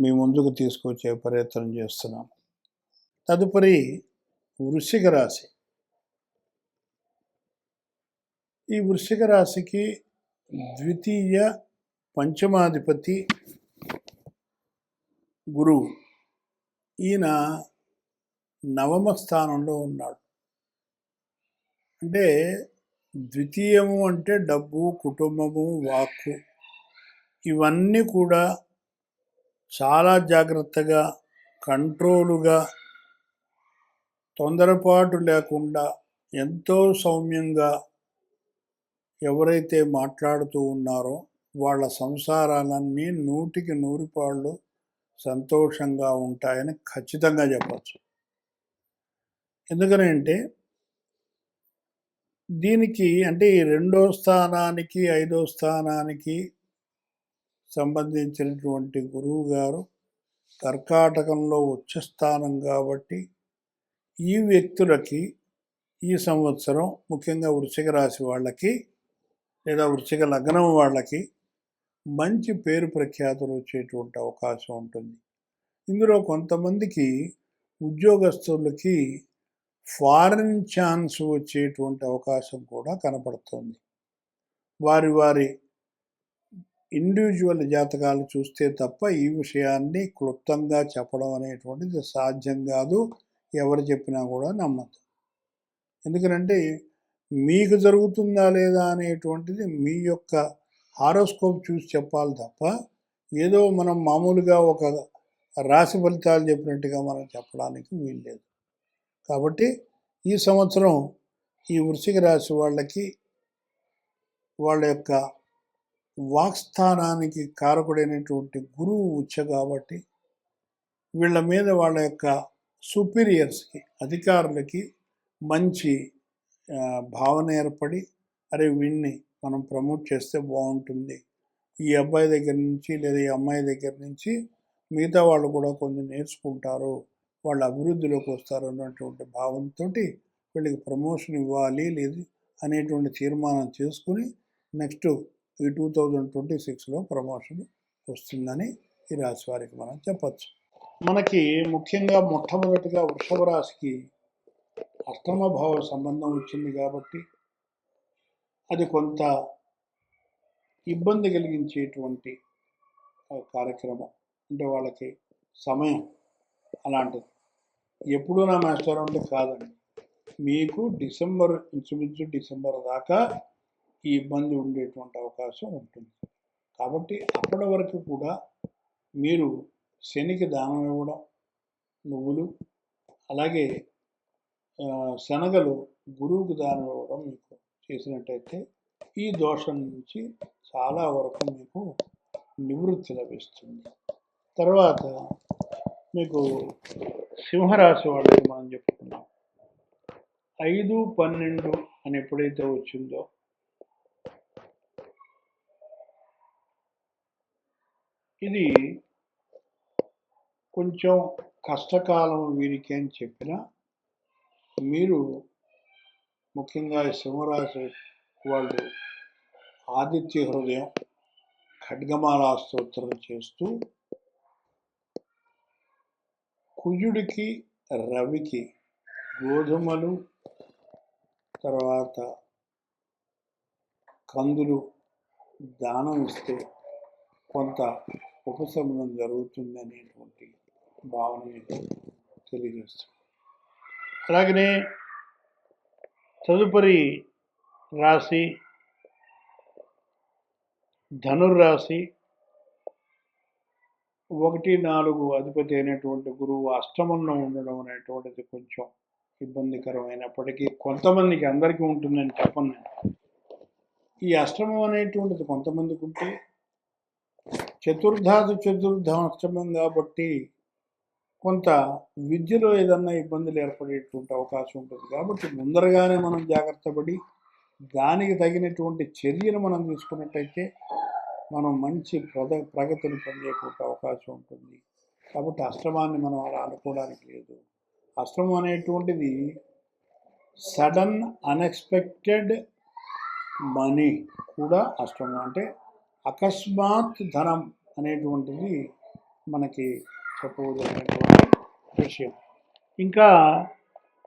మీ ముందుకు తీసుకొచ్చే ప్రయత్నం చేస్తున్నాం. తదుపరి వృశ్చిక రాశి. ఈ వృశ్చిక రాశికి ద్వితీయ పంచమాధిపతి గురువు. ఈయన నవమ స్థానంలో ఉన్నాడు. అంటే ద్వితీయము అంటే డబ్బు కుటుంబము వాక్కు ఇవన్నీ కూడా చాలా జాగ్రత్తగా కంట్రోలుగా తొందరపాటు లేకుండా ఎంతో సౌమ్యంగా ఎవరైతే మాట్లాడుతూ ఉన్నారో వాళ్ళ సంసారాలన్నీ నూటికి నూరు పాళ్ళు సంతోషంగా ఉంటాయని ఖచ్చితంగా చెప్పచ్చు. ఎందుకనంటే దీనికి అంటే ఈ రెండో స్థానానికి ఐదో స్థానానికి సంబంధించినటువంటి గురువు గారు కర్కాటకంలో ఉచ్చస్థానం కాబట్టి ఈ వ్యక్తులకి ఈ సంవత్సరం ముఖ్యంగా వృశ్చిక రాశి వాళ్ళకి లేదా వృశ్చిక లగ్నం వాళ్ళకి మంచి పేరు ప్రఖ్యాతులు వచ్చేటువంటి అవకాశం ఉంటుంది. ఇందులో కొంతమందికి ఉద్యోగస్తులకి ఫారిన్ ఛాన్స్ వచ్చేటువంటి అవకాశం కూడా కనపడుతుంది. వారి వారి ఇండివిజువల్ జాతకాలు చూస్తే తప్ప ఈ విషయాన్ని క్లుప్తంగా చెప్పడం అనేటువంటిది సాధ్యం కాదు. ఎవరు చెప్పినా కూడా నమ్మదు ఎందుకంటే మీకు జరుగుతుందా లేదా అనేటువంటిది మీ యొక్క హారోస్కోప్ చూసి చెప్పాలి తప్ప ఏదో మనం మామూలుగా ఒక రాశి ఫలితాలు చెప్పినట్టుగా మనం చెప్పడానికి వీల్లేదు. కాబట్టి ఈ సంవత్సరం ఈ వృశ్చిక రాశి వాళ్ళకి వాళ్ళ యొక్క వాక్స్థానానికి కారకుడైనటువంటి గురువు ఉచ్చ కాబట్టి వీళ్ళ మీద వాళ్ళ యొక్క సుపీరియర్స్కి అధికారులకి మంచి భావన ఏర్పడి అరే వీణ్ణి మనం ప్రమోట్ చేస్తే బాగుంటుంది. ఈ అబ్బాయి దగ్గర నుంచి లేదా ఈ అమ్మాయి దగ్గర నుంచి మిగతా వాళ్ళు కూడా కొంచెం నేర్చుకుంటారు వాళ్ళు అభివృద్ధిలోకి వస్తారు అన్నటువంటి భావంతో వీళ్ళకి ప్రమోషన్ ఇవ్వాలి లేదు అనేటువంటి తీర్మానం చేసుకుని నెక్స్ట్ ఈ టూ థౌజండ్ ట్వంటీ సిక్స్లో ప్రమోషన్ వస్తుందని ఈ రాశి వారికి మనం చెప్పచ్చు. మనకి ముఖ్యంగా మొట్టమొదటిగా వృషభ రాశికి అష్టమ భావ సంబంధం వచ్చింది కాబట్టి అది కొంత ఇబ్బంది కలిగించేటువంటి కార్యక్రమం. అంటే వాళ్ళకి సమయం అలాంటిది. ఎప్పుడూ నా మాస్టర్ అంటే కాదండి. మీకు డిసెంబర్ ఇంచుమించు డిసెంబర్ దాకా ఈ ఇబ్బంది ఉండేటువంటి అవకాశం ఉంటుంది. కాబట్టి అప్పటి వరకు కూడా మీరు శనికి దానం ఇవ్వడం నువ్వులు అలాగే శనగలు గురువుకు దానం ఇవ్వడం మీకు చేసినట్టయితే ఈ దోషం నుంచి చాలా వరకు మీకు నివృత్తి లభిస్తుంది. తర్వాత మీకు సింహరాశి వాళ్ళకి మనం చెప్పుకున్నాం ఐదు పన్నెండు అని ఎప్పుడైతే వచ్చిందో ఇది కొంచెం కష్టకాలం వీరికి అని చెప్పిన మీరు ముఖ్యంగా సింహరాశి వాళ్ళు ఆదిత్య హృదయం ఖడ్గమాలా స్తోత్రం చేస్తూ కుజుడికి రవికి గోధుమలు తర్వాత కందులు దానం ఇస్తే కొంత ఉపశమనం జరుగుతుంది అనేటువంటి భావన తెలియజేస్తుంది అలాగనే తదుపరి రాశి ధనుర్రాశి ఒకటి నాలుగు అధిపతి అయినటువంటి గురువు అష్టమంలో ఉండడం అనేటువంటిది కొంచెం ఇబ్బందికరమైనప్పటికీ కొంతమందికి అందరికీ ఉంటుందని చెప్పను నేను. ఈ అష్టమం అనేటువంటిది కొంతమందికి ఉంటే చతుర్థాది చతుర్థం అష్టమం కాబట్టి కొంత విద్యలో ఏదన్నా ఇబ్బందులు ఏర్పడేటువంటి అవకాశం ఉంటుంది. కాబట్టి ముందరగానే మనం జాగ్రత్త పడి దానికి తగినటువంటి చర్యను మనం తీసుకున్నట్టయితే మనం మంచి ప్రద ప్రగతిని పొందేటువంటి అవకాశం ఉంటుంది. కాబట్టి అష్టమాన్ని మనం అలా అనుకోవడానికి లేదు. అష్టమం అనేటువంటిది సడన్ అన్ఎక్స్పెక్టెడ్ మనీ కూడా అష్టమం. అంటే అకస్మాత్ ధనం అనేటువంటిది మనకి చెప్పవలసినటువంటి విషయం. ఇంకా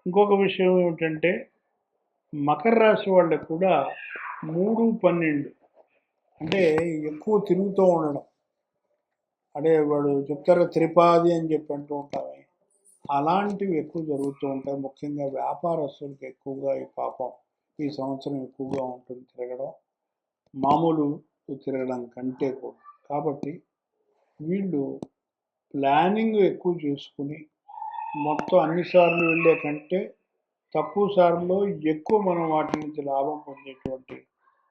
ఇంకొక విషయం ఏమిటంటే మకర రాశి వాళ్ళకు కూడా మూడు పన్నెండు. అంటే ఎక్కువ తిరుగుతూ ఉండడం. అంటే వాడు చెప్తారు త్రిపాది అని చెప్పి అంటూ ఉంటామే. అలాంటివి ఎక్కువ జరుగుతూ ఉంటాయి. ముఖ్యంగా వ్యాపారస్తులకు ఎక్కువగా ఈ పాపం ఈ సంవత్సరం ఎక్కువగా ఉంటుంది తిరగడం. మామూలు తిరగడం కంటే కూడా కాబట్టి వీళ్ళు ప్లానింగ్ ఎక్కువ చేసుకుని మొత్తం అన్నిసార్లు వెళ్ళే కంటే తక్కువ సార్లు ఎక్కువ మనం వాటి నుంచి లాభం పొందేటువంటి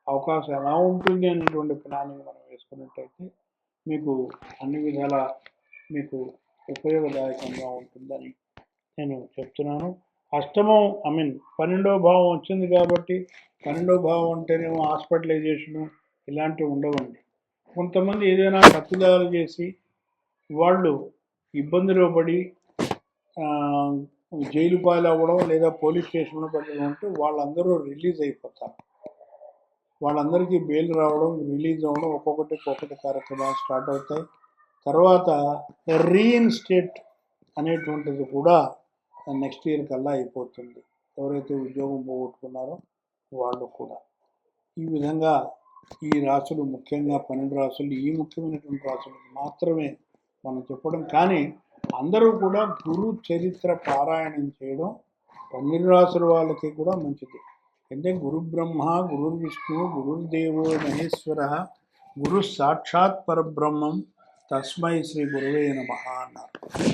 అవకాశం ఎలా ఉంటుంది అనేటువంటి ప్లానింగ్ మనం వేసుకున్నట్టయితే మీకు అన్ని విధాల మీకు ఉపయోగదాయకంగా ఉంటుందని నేను చెప్తున్నాను. అష్టమం ఐ మీన్ పన్నెండవ భావం వచ్చింది కాబట్టి పన్నెండవ భావం అంటేనేమో హాస్పిటలైజేషను ఇలాంటివి ఉండవండి. కొంతమంది ఏదైనా తప్పిదాలు చేసి వాళ్ళు ఇబ్బందిలో పడి జైలు పాలు అవ్వడం లేదా పోలీస్ స్టేషన్లో పెట్టడం అంటే వాళ్ళందరూ రిలీజ్ అయిపోతారు. వాళ్ళందరికీ బెయిల్ రావడం రిలీజ్ అవ్వడం ఒక్కొక్కటి ఒక్కొక్కటి కార్యక్రమాలు స్టార్ట్ అవుతాయి. తర్వాత రీఇన్స్టేట్ అనేటువంటిది కూడా నెక్స్ట్ ఇయర్ కల్లా అయిపోతుంది. ఎవరైతే ఉద్యోగం పోగొట్టుకున్నారో వాళ్ళు కూడా. ఈ విధంగా ఈ రాసులు ముఖ్యంగా పన్నెండు రాసులు ఈ ముఖ్యమైనటువంటి రాసులు మాత్రమే మనం చెప్పడం. కానీ అందరూ కూడా గురు చరిత్ర పారాయణం చేయడం పన్నెండు రాసుల వాళ్ళకి కూడా మంచిది. అంటే గురు బ్రహ్మ గురు విష్ణు గురుదేవో మహేశ్వర గురు సాక్షాత్ పరబ్రహ్మం తస్మై శ్రీ గురువే నమ అన్నారు.